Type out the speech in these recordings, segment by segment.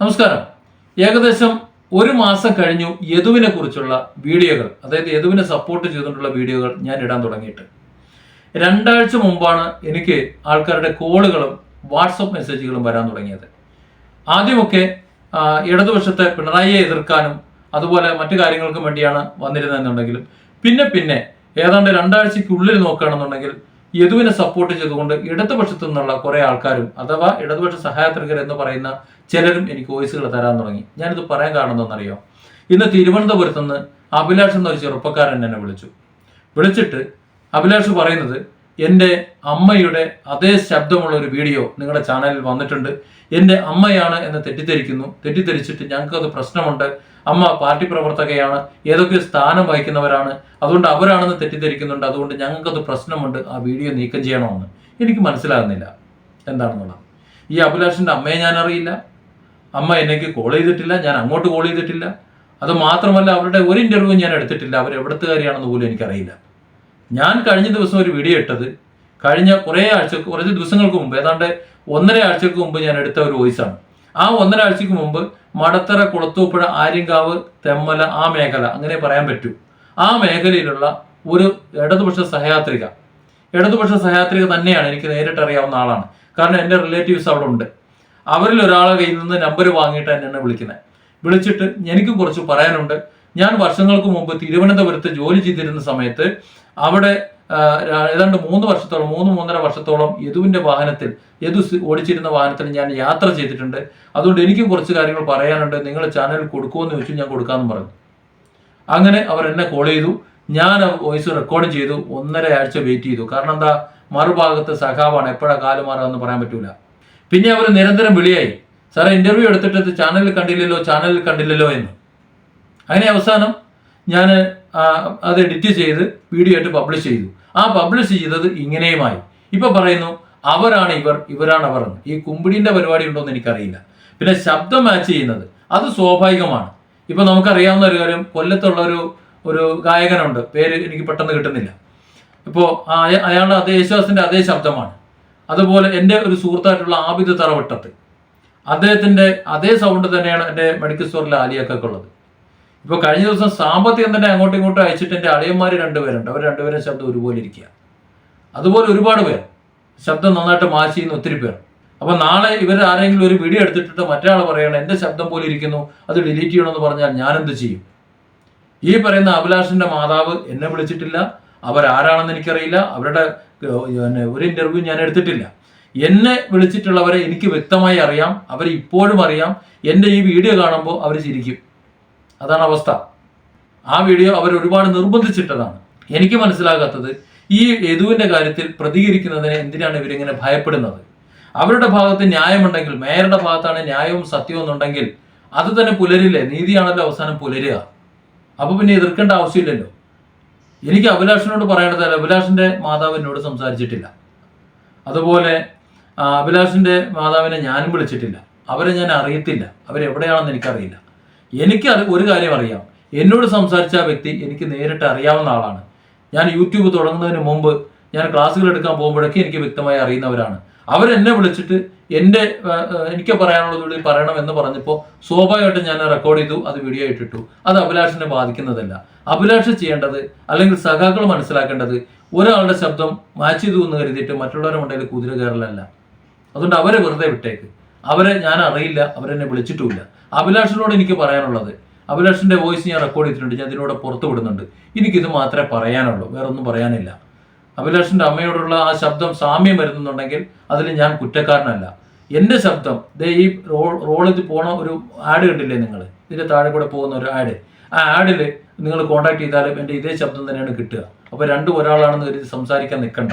നമസ്കാരം. ഏകദേശം ഒരു മാസം കഴിഞ്ഞു യദുവിനെ കുറിച്ചുള്ള വീഡിയോകൾ അതായത് യദുവിനെ സപ്പോർട്ട് ചെയ്തുകൊണ്ടുള്ള വീഡിയോകൾ ഞാൻ ഇടാൻ തുടങ്ങിയിട്ട്. രണ്ടാഴ്ച മുമ്പാണ് എനിക്ക് ആൾക്കാരുടെ കോളുകളും വാട്സപ്പ് മെസ്സേജുകളും വരാൻ തുടങ്ങിയത്. ആദ്യമൊക്കെ ഇടതുപക്ഷത്തെ പിണറായിയെ എതിർക്കാനും അതുപോലെ മറ്റു കാര്യങ്ങൾക്കും വേണ്ടിയാണ് വന്നിരുന്നതെന്നുണ്ടെങ്കിലും പിന്നെ പിന്നെ ഏതാണ്ട് രണ്ടാഴ്ചയ്ക്കുള്ളിൽ നോക്കുകയാണെന്നുണ്ടെങ്കിൽ യദുവിനെ സപ്പോർട്ട് ചെയ്തുകൊണ്ട് ഇടതുപക്ഷത്തു നിന്നുള്ള കുറെ ആൾക്കാരും അഥവാ ഇടതുപക്ഷ സഹായത്രികർ എന്ന് പറയുന്ന ചിലരും എനിക്ക് വോയിസുകൾ തരാൻ തുടങ്ങി. ഞാനിത് പറയാൻ കാരണം എന്താണെന്നറിയോ? ഇന്ന് തിരുവനന്തപുരത്ത് നിന്ന് അഭിലാഷ് എന്നൊരു ചെറുപ്പക്കാരൻ എന്നെ വിളിച്ചു. വിളിച്ചിട്ട് അഭിലാഷ് പറയുന്നത് എന്റെ അമ്മയുടെ അതേ ശബ്ദമുള്ള ഒരു വീഡിയോ നിങ്ങളുടെ ചാനലിൽ വന്നിട്ടുണ്ട്. എന്റെ അമ്മയാണ് എന്ന് തെറ്റിദ്ധരിക്കുന്നു. തെറ്റിദ്ധരിച്ചിട്ട് ഞങ്ങൾക്കത് പ്രശ്നമുണ്ട്. അമ്മ പാർട്ടി പ്രവർത്തകയാണ്. ഏതൊക്കെ സ്ഥാനം വഹിക്കുന്നവരാണ്. അതുകൊണ്ട് അവരാണെന്ന് തെറ്റിദ്ധരിക്കുന്നുണ്ട്. അതുകൊണ്ട് ഞങ്ങൾക്കത് പ്രശ്നമുണ്ട്. ആ വീഡിയോ നീക്കം ചെയ്യണമെന്ന്. എനിക്ക് മനസ്സിലാകുന്നില്ല. എന്താണെന്നുള്ളത്. ഈ അഭിലാഷിന്റെ അമ്മയെ ഞാൻ അറിയില്ല അമ്മ എന്നേക്ക് കോൾ ചെയ്തിട്ടില്ല ഞാൻ അങ്ങോട്ട് കോൾ ചെയ്തിട്ടില്ല. അത് മാത്രമല്ല അവരുടെ ഒരു ഇന്റർവ്യൂ ഞാൻ എടുത്തിട്ടില്ല. അവർ എവിടത്തുകാരിയാണെന്ന് പോലും എനിക്കറിയില്ല. ഞാൻ കഴിഞ്ഞ ദിവസം ഒരു വീഡിയോ ഇട്ടത്. കഴിഞ്ഞ കുറേ ആഴ്ച കുറച്ച് ദിവസങ്ങൾക്ക് മുമ്പ് ഏതാണ്ട് ഒന്നര ആഴ്ചക്ക് മുമ്പ് ഞാൻ എടുത്ത ഒരു വോയിസാണ് ആ ഒന്നര ആഴ്ചക്ക് മുമ്പ് മടത്തറ കുളത്തൂപ്പുഴ ആര്യങ്കാവ് തെമ്മല ആ മേഖല അങ്ങനെ പറയാൻ പറ്റൂ. ആ മേഖലയിലുള്ള ഒരു ഇടതുപക്ഷ സഹയാത്രിക. ഇടതുപക്ഷ സഹയാത്രിക തന്നെയാണ് എനിക്ക് നേരിട്ട് അറിയാവുന്ന ആളാണ്. കാരണം എന്റെ റിലേറ്റീവ്സ് അവിടെ ഉണ്ട്. അവരിൽ ഒരാളെ കയ്യിൽ നിന്ന് നമ്പർ വാങ്ങിയിട്ട് എന്നെ വിളിക്കുന്നത് വിളിച്ചിട്ട് എനിക്കും കുറച്ച് പറയാനുണ്ട്. ഞാൻ വർഷങ്ങൾക്ക് മുമ്പ് തിരുവനന്തപുരത്ത് ജോലി ചെയ്തിരുന്ന സമയത്ത് അവിടെ ഏതാണ്ട് മൂന്ന് വർഷത്തോളം മൂന്ന് മൂന്നര വർഷത്തോളം യദുവിന്റെ വാഹനത്തിൽ യദു ഓടിച്ചിരുന്ന വാഹനത്തിൽ ഞാൻ യാത്ര ചെയ്തിട്ടുണ്ട്. അതുകൊണ്ട് എനിക്കും കുറച്ച് കാര്യങ്ങൾ പറയാനുണ്ട്. നിങ്ങൾ ചാനൽ കൊടുക്കുമെന്ന് ചോദിച്ചു ഞാൻ കൊടുക്കാമെന്ന് പറഞ്ഞു. അങ്ങനെ അവർ എന്നെ കോൾ ചെയ്തു. ഞാൻ വോയിസ് റെക്കോർഡ് ചെയ്തു. ഒന്നര ആഴ്ച വെയിറ്റ് ചെയ്തു. കാരണം എന്താ? മറുഭാഗത്ത് സഖാവാണ്. എപ്പോഴാ കാലുമാറുക എന്ന് പറയാൻ പറ്റൂല. പിന്നെ അവർ നിരന്തരം വിളിയായി. സാറേ ഇന്റർവ്യൂ എടുത്തിട്ട് ചാനലിൽ കണ്ടില്ലല്ലോ ചാനലിൽ കണ്ടില്ലല്ലോ എന്ന്. അങ്ങനെ അവസാനം ഞാൻ അത് എഡിറ്റ് ചെയ്ത് വീഡിയോ ആയിട്ട് പബ്ലിഷ് ചെയ്തു. ആ പബ്ലിഷ് ചെയ്തത് ഇങ്ങനെയുമായി. ഇപ്പൊ പറയുന്നു അവരാണ് ഇവർ ഇവരാണ് അവർ ഈ കുമ്പിടിന്റെ പരിപാടി ഉണ്ടോ എന്ന് എനിക്കറിയില്ല. പിന്നെ ശബ്ദം മാച്ച് ചെയ്യുന്നത് അത് സ്വാഭാവികമാണ്. ഇപ്പൊ നമുക്കറിയാവുന്ന ഒരു കാര്യം കൊല്ലത്തുള്ള ഒരു ഒരു ഗായകനുണ്ട്. പേര് എനിക്ക് പെട്ടെന്ന് കിട്ടുന്നില്ല. ഇപ്പോൾ അയാളുടെ അതേ യേശുദാസിന്റെ അതേ ശബ്ദമാണ്. അതുപോലെ എന്റെ ഒരു സുഹൃത്തായിട്ടുള്ള ആബിദ് തറവട്ടത്ത്. അദ്ദേഹത്തിന്റെ അതേ സൗണ്ട് തന്നെയാണ് എന്റെ മെഡിക്കൽ സ്റ്റോറിലെ ആലിയൊക്കെ ഉള്ളത്. ഇപ്പോൾ കഴിഞ്ഞ ദിവസം സാമ്പത്തികം തന്നെ അങ്ങോട്ടും ഇങ്ങോട്ടും അയച്ചിട്ട് എന്റെ അളിയന്മാർ രണ്ടുപേരുണ്ട് അവർ രണ്ടുപേരും ശബ്ദം ഒരുപോലെ ഇരിക്കുക അതുപോലെ ഒരുപാട് പേർ. ശബ്ദം നന്നായിട്ട് മാച്ച് ചെയ്യുന്ന ഒത്തിരി പേർ. അപ്പോൾ നാളെ ഇവർ ആരെങ്കിലും ഒരു വീഡിയോ എടുത്തിട്ട് മറ്റാൾ പറയണം എന്റെ ശബ്ദം പോലെ ഇരിക്കുന്നു. അത് ഡിലീറ്റ് ചെയ്യണമെന്ന് പറഞ്ഞാൽ ഞാനെന്ത് ചെയ്യും? ഈ പറയുന്ന അഭിലാഷിന്റെ മാതാവ് എന്നെ വിളിച്ചിട്ടില്ല. അവരാരാണെന്ന് എനിക്കറിയില്ല. അവരുടെ ഒരു ഇന്റർവ്യൂ ഞാൻ എടുത്തിട്ടില്ല. എന്നെ വിളിച്ചിട്ടുള്ളവരെ എനിക്ക് വ്യക്തമായി അറിയാം. അവർ ഇപ്പോഴും അറിയാം. എന്റെ ഈ വീഡിയോ കാണുമ്പോൾ അവർ ചിരിക്കും. അതാണ് അവസ്ഥ. ആ വീഡിയോ അവർ ഒരുപാട് നിർബന്ധിച്ചിട്ടതാണ്. എനിക്ക് മനസ്സിലാകാത്തത് ഈ യദുവിന്റെ കാര്യത്തിൽ പ്രതികരിക്കുന്നതിന് എന്തിനാണ് ഇവരിങ്ങനെ ഭയപ്പെടുന്നത്? അവരുടെ ഭാഗത്ത് ന്യായമുണ്ടെങ്കിൽ മേയറുടെ ഭാഗത്താണ് ന്യായവും സത്യവും എന്നുണ്ടെങ്കിൽ അത് തന്നെ പുലരില്ലേ? നീതിയാണല്ലോ അവസാനം പുലരുക. അപ്പോൾ പിന്നെ എതിർക്കേണ്ട ആവശ്യമില്ലല്ലോ. എനിക്ക് അഭിലാഷിനോട് പറയേണ്ടത് അഭിലാഷിന്റെ മാതാവ് എന്നോട് സംസാരിച്ചിട്ടില്ല. അതുപോലെ അഭിലാഷിന്റെ മാതാവിനെ ഞാനും വിളിച്ചിട്ടില്ല. അവരെ ഞാൻ അറിയത്തില്ല. അവരെവിടെയാണെന്ന് എനിക്കറിയില്ല. എനിക്ക് ഒരു കാര്യം അറിയാം. എന്നോട് സംസാരിച്ച ആ വ്യക്തി എനിക്ക് നേരിട്ട് അറിയാവുന്ന ആളാണ്. ഞാൻ യൂട്യൂബ് തുടങ്ങുന്നതിന് മുമ്പ് ഞാൻ ക്ലാസ്സുകൾ എടുക്കാൻ പോകുമ്പോഴൊക്കെ എനിക്ക് വ്യക്തമായി അറിയുന്നവരാണ്. അവരെന്നെ വിളിച്ചിട്ട് എന്റെ എനിക്ക് പറയാനുള്ളത് കൂടി പറയണം എന്ന് പറഞ്ഞപ്പോൾ സ്വാഭാവികമായിട്ടും ഞാൻ റെക്കോർഡ് ചെയ്തു അത് വീഡിയോ ഇട്ടിട്ടു അത് അഭിലാഷിനെ ബാധിക്കുന്നതല്ല. അഭിലാഷ് ചെയ്യേണ്ടത് അല്ലെങ്കിൽ സഖാക്കൾ മനസ്സിലാക്കേണ്ടത് ഒരാളുടെ ശബ്ദം മാച്ച് ചെയ്തു എന്ന് കരുതിയിട്ട് മറ്റുള്ളവരുടെ മുണ്ടയിൽ കുതിര കയറലല്ല. അതുകൊണ്ട് അവരെ വെറുതെ വിട്ടേക്ക്. അവരെ ഞാൻ അറിയില്ല അവരെന്നെ വിളിച്ചിട്ടുമില്ല. അഭിലാഷിനോട് എനിക്ക് പറയാനുള്ളത് അഭിലാഷിന്റെ വോയിസ് ഞാൻ റെക്കോർഡ് ചെയ്തിട്ടുണ്ട് ഞാൻ ഇതിനോട് പുറത്തു വിടുന്നുണ്ട് എനിക്കിത് മാത്രമേ പറയാനുള്ളൂ വേറെ ഒന്നും പറയാനില്ല. അഭിലാഷിന്റെ അമ്മയോടുള്ള ആ ശബ്ദം സാമ്യം വരുന്നുണ്ടെങ്കിൽ അതിൽ ഞാൻ കുറ്റക്കാരനല്ല. എന്റെ ശബ്ദം ദേ ഈ റോൾ റോളിൽ പോണ ഒരു ആഡ് കണ്ടില്ലേ നിങ്ങൾ ഇതിന്റെ താഴെ കൂടെ പോകുന്ന ഒരു ആഡ് ആ ആഡിൽ നിങ്ങൾ കോൺടാക്ട് ചെയ്താലും എന്റെ ഇതേ ശബ്ദം തന്നെയാണ് കിട്ടുക. അപ്പോൾ രണ്ടും ഒരാളാണെന്ന് കരുതി സംസാരിക്കാൻ നിൽക്കണ്ട.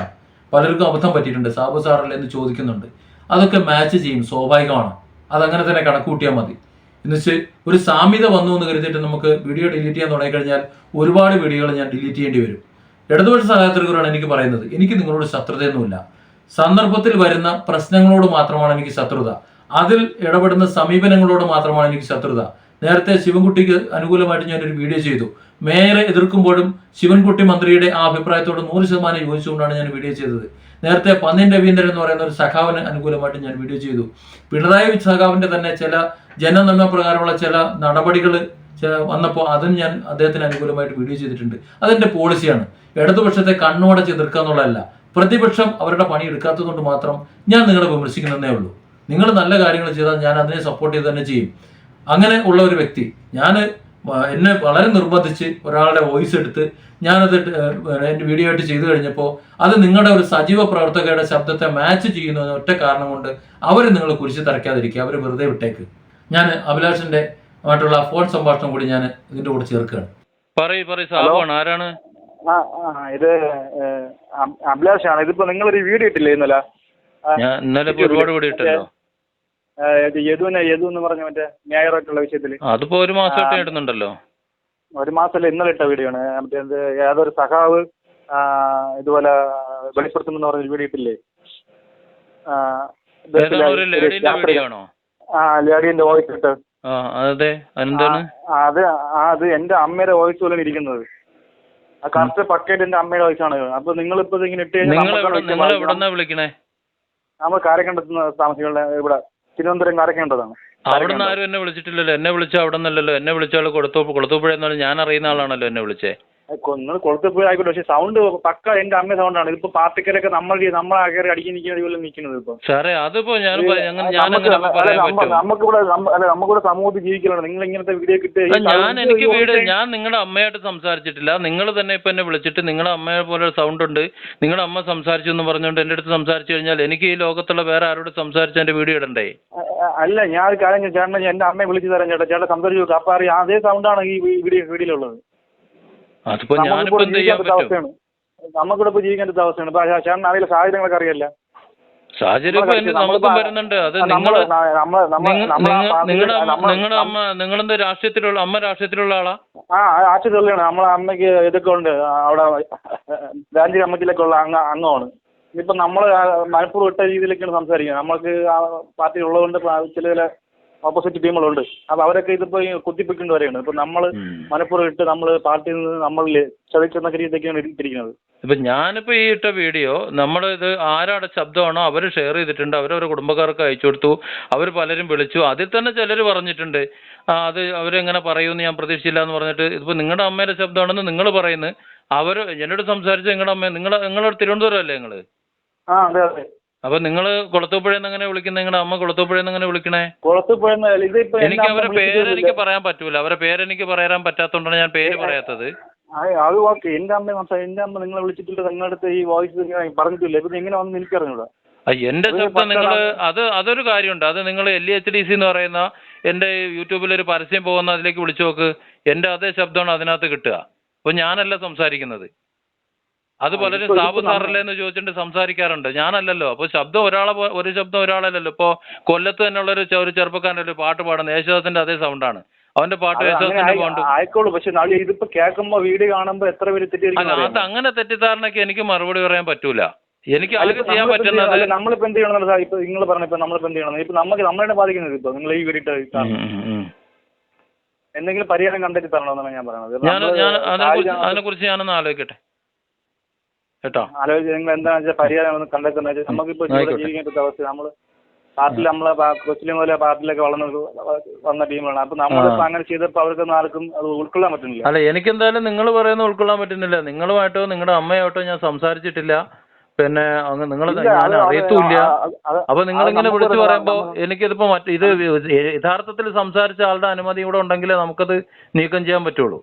പലർക്കും അബദ്ധം പറ്റിയിട്ടുണ്ട് സാബു സാറല്ലേ എന്ന് ചോദിക്കുന്നുണ്ട്. അതൊക്കെ മാച്ച് ചെയ്യും സ്വാഭാവികമാണ്. അതങ്ങനെ തന്നെ കണക്ക് മതി. എന്നുവെച്ച് ഒരു സാമ്യത വന്നു എന്ന് കരുതിയിട്ട് നമുക്ക് വീഡിയോ ഡിലീറ്റ് ചെയ്യാൻ തുടങ്ങിക്കഴിഞ്ഞാൽ ഒരുപാട് വീഡിയോകൾ ഞാൻ ഡിലീറ്റ് ചെയ്യേണ്ടി വരും. ഇടതുപക്ഷ സഹായത്തിലൂടെയാണ് എനിക്ക് പറയുന്നത്. എനിക്ക് നിങ്ങളോട് ശത്രുതയൊന്നുമില്ല. സന്ദർഭത്തിൽ വരുന്ന പ്രശ്നങ്ങളോട് മാത്രമാണ് എനിക്ക് ശത്രുത. അതിൽ ഇടപെടുന്ന സമീപനങ്ങളോട് മാത്രമാണ് എനിക്ക് ശത്രുത. നേരത്തെ ശിവൻകുട്ടിക്ക് അനുകൂലമായിട്ട് ഞാൻ ഒരു വീഡിയോ ചെയ്തു. മേയറെ എതിർക്കുമ്പോഴും ശിവൻകുട്ടി മന്ത്രിയുടെ ആ അഭിപ്രായത്തോട് നൂറ് ശതമാനം യോജിച്ചുകൊണ്ടാണ് ഞാൻ വീഡിയോ ചെയ്തത്. നേരത്തെ പന്നിൻ രവീന്ദ്രൻ എന്ന് പറയുന്ന ഒരു സഖാവിന് അനുകൂലമായിട്ട് ഞാൻ വീഡിയോ ചെയ്തു. പിണറായി സഖാവിന്റെ തന്നെ ചില ജനനന്മ പ്രകാരമുള്ള ചില നടപടികൾ വന്നപ്പോൾ അതും ഞാൻ അദ്ദേഹത്തിന് അനുകൂലമായിട്ട് വീഡിയോ ചെയ്തിട്ടുണ്ട്. അതെന്റെ പോളിസിയാണ് ഇടതുപക്ഷത്തെ കണ്ണോടെ ചെതിർക്കുക എന്നുള്ളതല്ല. പ്രതിപക്ഷം അവരുടെ പണി എടുക്കാത്തതുകൊണ്ട് മാത്രം ഞാൻ നിങ്ങളെ വിമർശിക്കുന്നതേ ഉള്ളൂ. നിങ്ങൾ നല്ല കാര്യങ്ങൾ ചെയ്താൽ ഞാൻ അതിനെ സപ്പോർട്ട് ചെയ്ത് തന്നെ ചെയ്യും. അങ്ങനെ ഉള്ള ഒരു വ്യക്തി ഞാൻ എന്നെ വളരെ നിർബന്ധിച്ച് ഒരാളുടെ വോയിസ് എടുത്ത് ഞാനത് എന്റെ വീഡിയോ ആയിട്ട് ചെയ്തു കഴിഞ്ഞപ്പോൾ അത് നിങ്ങളുടെ ഒരു സജീവ പ്രവർത്തകരുടെ ശബ്ദത്തെ മാച്ച് ചെയ്യുന്ന ഒറ്റ കാരണം കൊണ്ട് അവർ നിങ്ങൾ കുരിശ് തറയ്ക്കാതിരിക്കുക. അവർ വെറുതെ വിട്ടേക്ക്. ഞാൻ അഭിലാഷിന്റെ ആയിട്ടുള്ള ഫോൺ സംഭാഷണം കൂടി ഞാൻ ഇതിന്റെ കൂടെ ചേർക്കുകയാണ്. പറയ് പറയ് സാബുവാണ്. ആരാണ്? ആ ആ ഇത് അഭിലാഷാണ്. ഇതിപ്പോ ഒരു വീഡിയോ ഇട്ടില്ലേ ഇന്നലെ? ഞാൻ ഇന്നലെ ഇപ്പൊ ഒരുപാട് കൂടി ഇട്ടല്ലോ യദുവിനെ യദു എന്ന് പറഞ്ഞ മറ്റേ മേയറായിട്ടുള്ള വിഷയത്തിൽ അതിപ്പോ ഒരു മാസമായിട്ട് ഇടുന്നുണ്ടല്ലോ ഒരു മാസമല്ല ഇന്നലെ ഇട്ട വീഡിയോ ആണ്. മറ്റേ എന്ത് ഏതൊരു സഖാവ് ഇതുപോലെ വെളിപ്പെടുത്തുമെന്ന് പറഞ്ഞ വീഡിയോ ഇട്ടില്ലേ? വീഡിയോ ആ ലേഡീന്റെ വോയിസ് ഇട്ട്. ആ അതെ അത് ആ, അത് എന്റെ അമ്മയുടെ വോയിസ് പോലെ ഇരിക്കുന്നത്. ആ കറക്റ്റ് പക്കയായിട്ട് എന്റെ അമ്മയുടെ വോയിസ് ആണ്. അപ്പൊ നിങ്ങൾ ഇപ്പൊ ഇങ്ങനെ ഇട്ട് കഴിഞ്ഞാൽ നിങ്ങൾ. എവിടെന്നാ വിളിക്കണേ? നമ്മൾ കാരക്കണ്ടത്തുനിന്ന് താമസിക്കുന്ന ഇവിടെ തിരുവനന്തപുരം കാരക്കണ്ടതാണ് അവിടെ നിന്ന് ആരും എന്നെ വിളിച്ചിട്ടില്ലല്ലോ. എന്നെ വിളിച്ച അവിടെ നിന്നല്ലല്ലോ. എന്നെ വിളിച്ച ആൾ കൊടുത്തു കൊടുത്തുപുഴ എന്നാലും ഞാൻ അറിയുന്ന ആളാണല്ലോ എന്നെ വിളിച്ചേ. നിങ്ങൾ കൊളുത്തപ്പോയി ആയിക്കോട്ടെ. പക്ഷെ സൗണ്ട് പക്ക എന്റെ അമ്മ സൗണ്ടാണ് ഇതിപ്പോ പാർട്ടിക്കാരൊക്കെ നമ്മൾ നമ്മളെ കയറി അടിക്കാൻ നിൽക്കുന്ന ഇതുപോലെ നിൽക്കുന്നത് ഇപ്പൊ. സാറേ അതിപ്പോ ഞാൻ നമുക്കിവിടെ അല്ല നമുക്കിവിടെ സമൂഹത്തിൽ ജീവിക്കലാണ്. നിങ്ങൾ ഇങ്ങനത്തെ വീഡിയോ കിട്ടുക ഞാൻ എനിക്ക് വീട് ഞാൻ നിങ്ങളുടെ അമ്മയായിട്ട് സംസാരിച്ചിട്ടില്ല. നിങ്ങൾ തന്നെ ഇപ്പൊ എന്നെ വിളിച്ചിട്ട് നിങ്ങളുടെ അമ്മയെ പോലെ ഒരു സൗണ്ട് ഉണ്ട്. നിങ്ങളുടെ അമ്മ സംസാരിച്ചു എന്ന് പറഞ്ഞുകൊണ്ട് എന്റെ അടുത്ത് സംസാരിച്ചു കഴിഞ്ഞാൽ എനിക്ക് ഈ ലോകത്തുള്ള വേറെ ആരോട് സംസാരിച്ച് എന്റെ വീഡിയോ ഇടണ്ടേ? അല്ല ഞാൻ കാര്യം ചേട്ടൻ ചേട്ടനെ എന്റെ അമ്മയെ വിളിച്ചു തരാം ചേട്ടാ. ചേട്ടാ സംസാരിച്ചു അപ്പൊ അറിയാം അതേ സൗണ്ടാണ് ഈ വീഡിയോ വീഡിയോയിലുള്ളത്. അതിപ്പോ ഞാനിപ്പോ എന്ത് ചെയ്യാൻ പറ്റും? നമുക്കിവിടെ ഇപ്പൊ ജീവിക്കാൻ അവസ്ഥയാണ്. ഇപ്പൊ ചേട്ടൻ അറിയില്ല സാഹചര്യങ്ങളൊക്കെ അറിയില്ല. സാഹചര്യം നമുക്കും വരുന്നുണ്ട്. അത് നിങ്ങൾ നിങ്ങളുടെ നിങ്ങളുടെ അമ്മ നിങ്ങളെന്ത് രാഷ്ട്രീയത്തിലുള്ള അമ്മ രാഷ്ട്രീയത്തിലുള്ള ആളാ? ആ നമ്മളെ അമ്മയ്ക്ക് ഇതൊക്കെ ഉണ്ട്. അവിടെ കമ്മിറ്റിയിലൊക്കെ ഉള്ള അംഗ അംഗമാണ്. ഇപ്പൊ നമ്മൾ മലപ്പുറം ഇട്ട രീതിയിലൊക്കെയാണ് സംസാരിക്കുന്നത്. നമ്മൾക്ക് ആ പാർട്ടി ഉള്ളതുകൊണ്ട് ചില ചില ഓപ്പോസിറ്റ് ടീമുകളുണ്ട് അപ്പൊ അവരൊക്കെ ഇതിപ്പോ കുത്തിപ്പിക്കേണ്ടവരെയാണ് വരെയാണ്. ഇപ്പൊ നമ്മൾ മലപ്പുറം ഇട്ട് നമ്മൾ പാർട്ടിയിൽ നിന്ന് നമ്മളിൽ ചതിച്ചെന്ന രീതിയിലേക്കാണ് ഇട്ടിരിക്കുന്നത്. ഇപ്പൊ ഞാനിപ്പോ ഈ ഇട്ട വീഡിയോ നമ്മൾ ഇത് ആരാടെ ശബ്ദമാണോ അവർ ഷെയർ ചെയ്തിട്ടുണ്ട്. അവരവരുടെ കുടുംബക്കാർക്ക് അയച്ചു കൊടുത്തു. അവർ പലരും വിളിച്ചു. അതിൽ തന്നെ ചിലർ പറഞ്ഞിട്ടുണ്ട്. അത് അവരെങ്ങനെ പറയുമെന്ന് ഞാൻ പ്രതീക്ഷിച്ചില്ല എന്ന് പറഞ്ഞിട്ട് ഇതിപ്പോ നിങ്ങളുടെ അമ്മയുടെ ശബ്ദമാണെന്ന് നിങ്ങൾ പറയുന്നു. അവർ എന്നോട് സംസാരിച്ച നിങ്ങളുടെ അമ്മ നിങ്ങൾ നിങ്ങളുടെ തിരുവനന്തപുരം അല്ലേ നിങ്ങൾ ആ അതെ അതെ. അപ്പൊ നിങ്ങൾ കുളത്തൂപ്പുഴയെന്ന് എങ്ങനെ വിളിക്കുന്നത് നിങ്ങളുടെ അമ്മ കുളത്തൂപ്പുഴയെന്ന് എങ്ങനെ വിളിക്കണേ പുറത്ത് പോയെന്ന് ഇതിപ്പോ എനിക്ക് അവരെ പേര് എനിക്ക് പറയാൻ പറ്റൂല. അവരെ പേരെനിക്ക് പറയാൻ പറ്റാത്തോണ്ടാണ് ഞാൻ പേര് പറയാത്തത്. അത് ഓക്കെ. എന്റെ അമ്മ സംസാ- എന്റെ അമ്മ നിങ്ങളെ വിളിച്ചിട്ടില്ല. നിങ്ങളുടെ അടുത്ത് ഈ വോയിസ് പറഞ്ഞിട്ടില്ല. പിന്നെ എങ്ങനെ വന്ന് എനിക്ക് അറിഞ്ഞൂടാ എന്റെ ശബ്ദം നിങ്ങൾ അത് അതൊരു കാര്യമുണ്ട്. അത് നിങ്ങൾ എൽ എച്ച് ഡി സി എന്ന് പറയുന്ന എന്റെ യൂട്യൂബിൽ ഒരു പരസ്യം പോകുന്ന അതിലേക്ക് വിളിച്ചു നോക്ക്. എന്റെ അതേ ശബ്ദമാണ് അതിനകത്ത് കിട്ടുക. അപ്പൊ ഞാനല്ല സംസാരിക്കുന്നത്. അത് പലരും സാബു സാറല്ലേ എന്ന് ചോദിച്ചിട്ട് സംസാരിക്കാറുണ്ട്. ഞാനല്ലല്ലോ. അപ്പൊ ശബ്ദം ഒരാളെ ഒരു ശബ്ദം ഒരാളല്ലല്ലോ. ഇപ്പൊ കൊല്ലത്ത് തന്നെയുള്ള ഒരു ഒരു ചെറുപ്പക്കാരന്റെ ഒരു പാട്ട് പാടുന്നത് യേശുദാസിന്റെ അതേ സൗണ്ടാണ് അവന്റെ പാട്ട് യേശുദാസിന്റെ പാട്ട്. ആയിക്കോളൂ. പക്ഷെ ഇതിപ്പോ കേൾക്കുമ്പോ വീഡിയോ കാണുമ്പോ എത്ര പേര് അല്ല അത് അങ്ങനെ തെറ്റിദ്ധാരണയ്ക്ക് എനിക്ക് മറുപടി പറയാൻ പറ്റൂല. എനിക്ക് അതൊക്കെ ചെയ്യാൻ പറ്റുന്നത് നമ്മളിപ്പോ എന്ത് ചെയ്യണം സാർ ഇപ്പൊ നിങ്ങൾ പറഞ്ഞപ്പോ നമ്മളിപ്പോ എന്ത് ചെയ്യണം ഇപ്പൊ നമുക്ക് നമ്മളെ ബാധിക്കുന്നത് ഇപ്പൊ. നിങ്ങൾ ഈ വീടിട്ട്. എന്തെങ്കിലും പരിഹാരം കണ്ടെത്തി തരണമെന്നാണ് ഞാൻ പറയുന്നത്. അതിനെ അതിനെ കുറിച്ച് ഞാനൊന്ന് ആലോചിക്കട്ടെ. കേട്ടോ? ആലോചിച്ച് നിങ്ങൾ എന്താണെന്ന് വെച്ചാൽ പരിഹാരം ഒന്ന് കണ്ടെത്തുന്ന വെച്ചാൽ നമുക്കിപ്പോ ഇവിടെ. ജീവിക്കാൻ പറ്റാത്ത അവസ്ഥ നമ്മൾ പാർട്ടിയിൽ നമ്മളെ കൊച്ചിലെ മുതലേ പാർട്ടിയിലൊക്കെ വളർന്ന വന്ന ടീമാണ് അപ്പൊ നമ്മളിപ്പോ അങ്ങനെ ചെയ്തപ്പോ അവർക്കൊന്നും ആർക്കും അത് ഉൾക്കൊള്ളാൻ പറ്റുന്നില്ല. അല്ല എനിക്കെന്തായാലും നിങ്ങൾ പറയുന്ന ഉൾക്കൊള്ളാൻ പറ്റുന്നില്ല. നിങ്ങളുമായിട്ടോ നിങ്ങളുടെ അമ്മയായിട്ടോ ഞാൻ സംസാരിച്ചിട്ടില്ല. പിന്നെ അങ്ങ് നിങ്ങൾ ഞാൻ അറിയത്തുമില്ല. അപ്പൊ നിങ്ങൾ ഇങ്ങനെ വിളിച്ചു പറയുമ്പോ എനിക്കിതിപ്പോ മറ്റേ ഇത് യഥാർത്ഥത്തിൽ സംസാരിച്ച ആളുടെ അനുമതി കൂടെ ഉണ്ടെങ്കിലേ നമുക്കത് നീക്കം ചെയ്യാൻ പറ്റുള്ളൂ.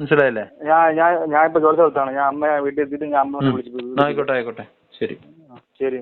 മനസ്സിലായില്ലേ? ഞാൻ ഞാൻ ഇപ്പൊ ജോലി സ്ഥലത്താണ്. ഞാൻ അമ്മയെ വീട്ടിൽ എത്തിയിട്ട് ഞാൻ അമ്മ വിളിച്ചു ആയിക്കോട്ടെ ആയിക്കോട്ടെ. ശരി. ശരി.